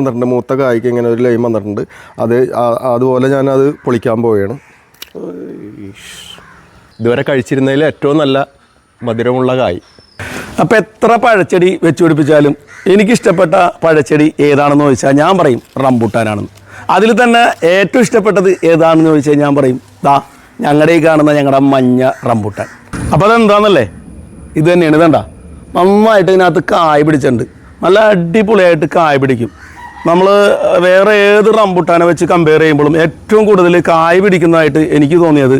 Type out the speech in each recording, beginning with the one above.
വന്നിട്ടുണ്ട്. മൂത്ത കായ്ക്ക് ഇങ്ങനെ ഒരു ലൈം വന്നിട്ടുണ്ട്. അത് അതുപോലെ ഞാൻ അത് പൊളിക്കാൻ പോവുകയാണ്. ഇതുവരെ കഴിച്ചിരുന്നതിൽ ഏറ്റവും നല്ല മധുരമുള്ള കായ്. അപ്പം എത്ര പഴച്ചെടി വെച്ച് പിടിപ്പിച്ചാലും എനിക്കിഷ്ടപ്പെട്ട പഴച്ചെടി ഏതാണെന്ന് ചോദിച്ചാൽ ഞാൻ പറയും റംബൂട്ടാനാണെന്ന്. അതിൽ തന്നെ ഏറ്റവും ഇഷ്ടപ്പെട്ടത് ഏതാണെന്ന് ചോദിച്ചാൽ ഞാൻ പറയും ദാ ഞങ്ങളുടെ ഈ കാണുന്ന ഞങ്ങളുടെ മഞ്ഞ റംബൂട്ടാൻ. അപ്പോൾ അതെന്താണെന്നല്ലേ ഇത് തന്നെയാണ് ഇതണ്ട നന്നായിട്ട് ഇതിനകത്ത് കായ് പിടിച്ചിട്ടുണ്ട്. നല്ല അടിപൊളിയായിട്ട് കായ് പിടിക്കും. നമ്മൾ വേറെ ഏത് റംബുട്ടാനെ വെച്ച് കമ്പയർ ചെയ്യുമ്പോഴും ഏറ്റവും കൂടുതൽ കായ് പിടിക്കുന്നതായിട്ട് എനിക്ക് തോന്നിയത്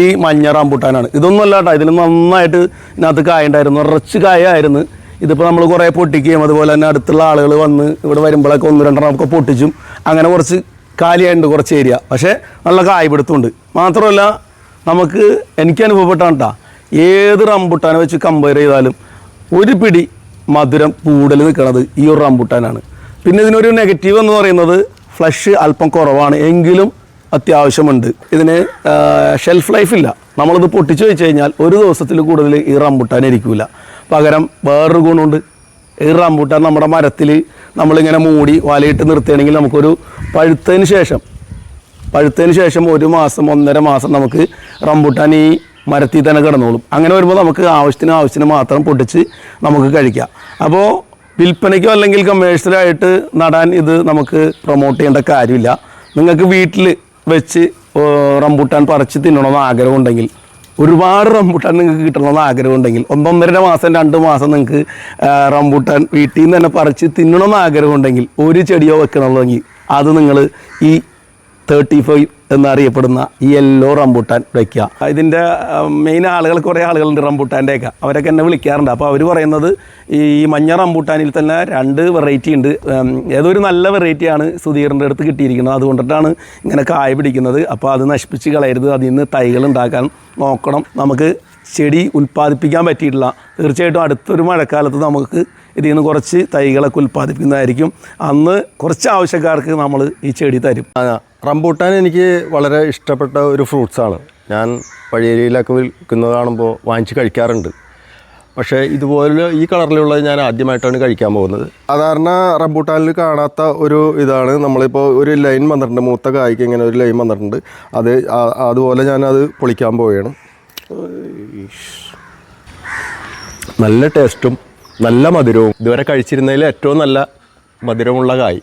ഈ മഞ്ഞ റംബൂട്ടാനാണ്. ഇതൊന്നും അല്ല കേട്ടോ ഇതിൽ നന്നായിട്ട് ഇതിനകത്ത് കായ ഉണ്ടായിരുന്നു. നിറച്ച് കായ ആയിരുന്നു ഇതിപ്പോൾ നമ്മൾ കുറേ പൊട്ടിക്കുകയും അതുപോലെ തന്നെ അടുത്തുള്ള ആളുകൾ വന്ന് ഇവിടെ വരുമ്പോഴൊക്കെ ഒന്ന് രണ്ടെണ്ണം ഒക്കെ പൊട്ടിച്ചും അങ്ങനെ കുറച്ച് കാലിയായിട്ടുണ്ട് കുറച്ച് ഏരിയ. പക്ഷേ നല്ല കായ് പിടുത്തമുണ്ട്. മാത്രമല്ല നമുക്ക് എനിക്ക് അനുഭവപ്പെട്ടാണ് കേട്ടോ ഏത് റംബുട്ടാനെ വെച്ച് കമ്പയർ ചെയ്താലും ഒരു പിടി മധുരം കൂടുതൽ നിൽക്കുന്നത് ഈ ഒരു റംബുട്ടാനാണ്. പിന്നെ ഇതിനൊരു നെഗറ്റീവ് എന്ന് പറയുന്നത് ഫ്ലഷ് അല്പം കുറവാണ്. എങ്കിലും അത്യാവശ്യമുണ്ട്. ഇതിന് ഷെൽഫ് ലൈഫില്ല നമ്മളിത് പൊട്ടിച്ചു വെച്ച് കഴിഞ്ഞാൽ ഒരു ദിവസത്തിൽ കൂടുതൽ ഈ റംബുട്ടാൻ ഇരിക്കില്ല പകരം വേറൊരു ഗുണമുണ്ട്. ഈ റംബൂട്ടാൻ നമ്മുടെ മരത്തിൽ നമ്മളിങ്ങനെ മൂടി വലയിട്ട് നിർത്തുകയാണെങ്കിൽ നമുക്കൊരു പഴുത്തതിന് ശേഷം പഴുത്തതിന് ശേഷം ഒരു മാസം ഒന്നര മാസം നമുക്ക് റംബൂട്ടാൻ ഈ മരത്തിൽ തന്നെ കിടന്നോളും. അങ്ങനെ വരുമ്പോൾ നമുക്ക് ആവശ്യത്തിന് ആവശ്യത്തിന് മാത്രം പൊട്ടിച്ച് നമുക്ക് കഴിക്കാം. അപ്പോൾ വിൽപ്പനയ്ക്കോ അല്ലെങ്കിൽ കമേഴ്ഷ്യലായിട്ട് നടാൻ ഇത് നമുക്ക് പ്രൊമോട്ട് ചെയ്യേണ്ട കാര്യമില്ല. നിങ്ങൾക്ക് വീട്ടിൽ വെച്ച് റംബൂട്ടാൻ പറിച്ച് തിന്നണമെന്ന് ആഗ്രഹമുണ്ടെങ്കിൽ ഒരുപാട് റംബൂട്ടാൻ നിങ്ങൾക്ക് കിട്ടണമെന്ന് ആഗ്രഹമുണ്ടെങ്കിൽ ഒന്നൊന്നര മാസം രണ്ട് മാസം നിങ്ങൾക്ക് റംബൂട്ടാൻ വീട്ടിൽ നിന്ന് തന്നെ പറിച്ച് തിന്നണമെന്ന് ആഗ്രഹമുണ്ടെങ്കിൽ ഒരു ചെടിയോ വെക്കണമെങ്കിൽ അത് നിങ്ങൾ ഈ തേർട്ടി ഫൈവ് എന്നറിയപ്പെടുന്ന ഈ യെല്ലോ റംബൂട്ടാൻ വയ്ക്കുക ഇതിന്റെ മെയിൻ ആളുകൾ കുറേ ആളുകളുണ്ട് റംബൂട്ടാന്റെ ഒക്കെ അവരൊക്കെ എന്നെ വിളിക്കാറുണ്ട്. അപ്പോൾ അവർ പറയുന്നത് ഈ മഞ്ഞ റംബൂട്ടാനിൽ തന്നെ രണ്ട് വെറൈറ്റി ഉണ്ട്. ഏതൊരു നല്ല വെറൈറ്റിയാണ് സുധീറിന്റെ അടുത്ത് കിട്ടിയിരിക്കുന്നത്. അതുകൊണ്ടിട്ടാണ് ഇങ്ങനെ കായ പിടിക്കുന്നത്. അപ്പോൾ അത് നശിപ്പിച്ച് കളയരുത്. അതിൽ നിന്ന് തൈകൾ ഉണ്ടാക്കാൻ നോക്കണം. നമുക്ക് ചെടി ഉൽപ്പാദിപ്പിക്കാൻ പറ്റിയിട്ടില്ല. തീർച്ചയായിട്ടും അടുത്തൊരു മഴക്കാലത്ത് നമുക്ക് ഇതിൽ നിന്ന് കുറച്ച് തൈകളൊക്കെ ഉൽപ്പാദിപ്പിക്കുന്നതായിരിക്കും. അന്ന് കുറച്ച് ആവശ്യക്കാർക്ക് നമ്മൾ ഈ ചെടി തരും. റംബൂട്ടാൻ എനിക്ക് വളരെ ഇഷ്ടപ്പെട്ട ഒരു ഫ്രൂട്ട്സാണ് ഞാൻ പഴയരിയിലൊക്കെ വിൽക്കുന്നത് കാണുമ്പോൾ വാങ്ങിച്ച് കഴിക്കാറുണ്ട്. പക്ഷേ ഇതുപോലെ ഈ കളറിലുള്ളത് ഞാൻ ആദ്യമായിട്ടാണ് കഴിക്കാൻ പോകുന്നത്. സാധാരണ റംബൂട്ടാനിൽ കാണാത്ത ഒരു ഇതാണ്. നമ്മളിപ്പോൾ ഒരു ലൈൻ വന്നിട്ടുണ്ട്. മൂത്ത കായ്ക്ക് ഇങ്ങനെ ഒരു ലൈൻ വന്നിട്ടുണ്ട്. അത് അതുപോലെ ഞാനത് പൊളിക്കാൻ പോവുകയാണ്. നല്ല ടേസ്റ്റും നല്ല മധുരവും. ഇതുവരെ കഴിച്ചിരുന്നതിൽ ഏറ്റവും നല്ല മധുരമുള്ള കായ്.